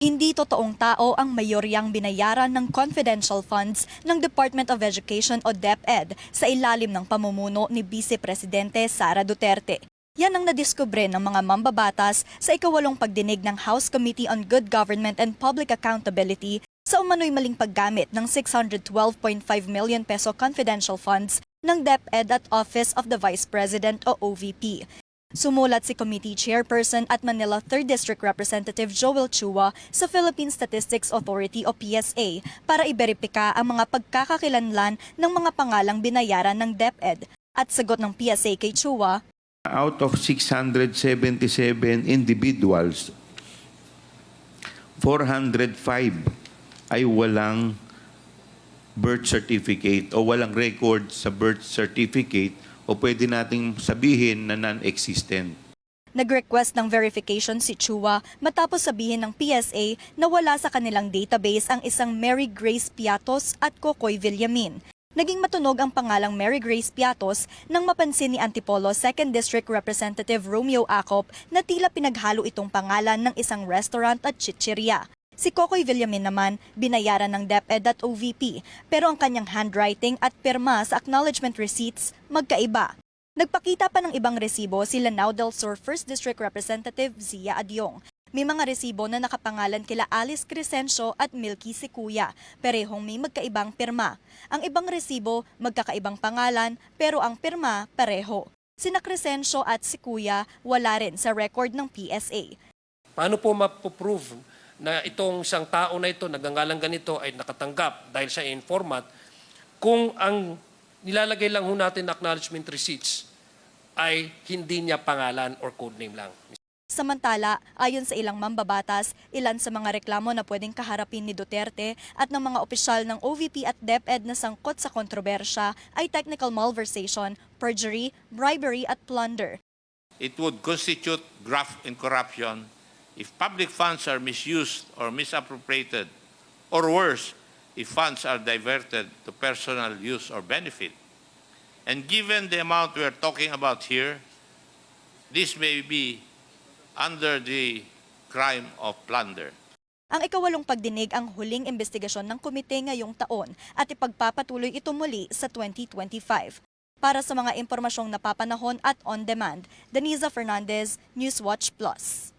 Hindi totoong tao ang mayoryang binayaran ng confidential funds ng Department of Education o DepEd sa ilalim ng pamumuno ni Vice Presidente Sara Duterte. Yan ang nadiskubre ng mga mambabatas sa ikawalong pagdinig ng House Committee on Good Government and Public Accountability sa umano'y maling paggamit ng 612.5 million peso confidential funds ng DepEd at Office of the Vice President o OVP. Sumulat si Committee Chairperson at Manila 3rd District Representative Joel Chua sa Philippine Statistics Authority o PSA para iberipika ang mga pagkakakilanlan ng mga pangalang binayaran ng DepEd. At sagot ng PSA kay Chua, Out of 677 individuals, 405 ay walang birth certificate o walang record sa birth certificate o pwede nating sabihin na non-existent. Nag-request ng verification si Chua matapos sabihin ng PSA na wala sa kanilang database ang isang Mary Grace Piatos at Kokoy Villamin. Naging matunog ang pangalang Mary Grace Piatos nang mapansin ni Antipolo 2nd District Representative Romeo Acop na tila pinaghalo itong pangalan ng isang restaurant at chichirya. Si Kokoy Villamin naman, binayaran ng DepEd at OVP, pero ang kanyang handwriting at pirma sa acknowledgement receipts magkaiba. Nagpakita pa ng ibang resibo si Lanao del Sur 1st District Representative Zia Adyong. May mga resibo na nakapangalan kila Alice Crescencio at Milky Sikuya, perehong may magkaibang pirma. Ang ibang resibo, magkakaibang pangalan, pero ang pirma pareho. Sina Crescencio at Sikuya wala rin sa record ng PSA. Paano po mapoprove na itong isang tao na ito, nagangalang ganito, ay nakatanggap dahil siya informant, kung ang nilalagay lang ho natin na acknowledgement receipts ay hindi niya pangalan or codename lang. Samantala, ayon sa ilang mambabatas, ilan sa mga reklamo na pwedeng kaharapin ni Duterte at ng mga opisyal ng OVP at DepEd na sangkot sa kontrobersya ay technical malversation, perjury, bribery at plunder. it would constitute graft and corruption if public funds are misused or misappropriated, or worse, if funds are diverted to personal use or benefit. And given the amount we are talking about here, this may be under the crime of plunder. Ang ikawalong pagdinig ang huling investigasyon ng komite ngayong taon at ipagpapatuloy ito muli sa 2025. Para sa mga impormasyong napapanahon at on-demand, Deniza Fernandez, Newswatch Plus.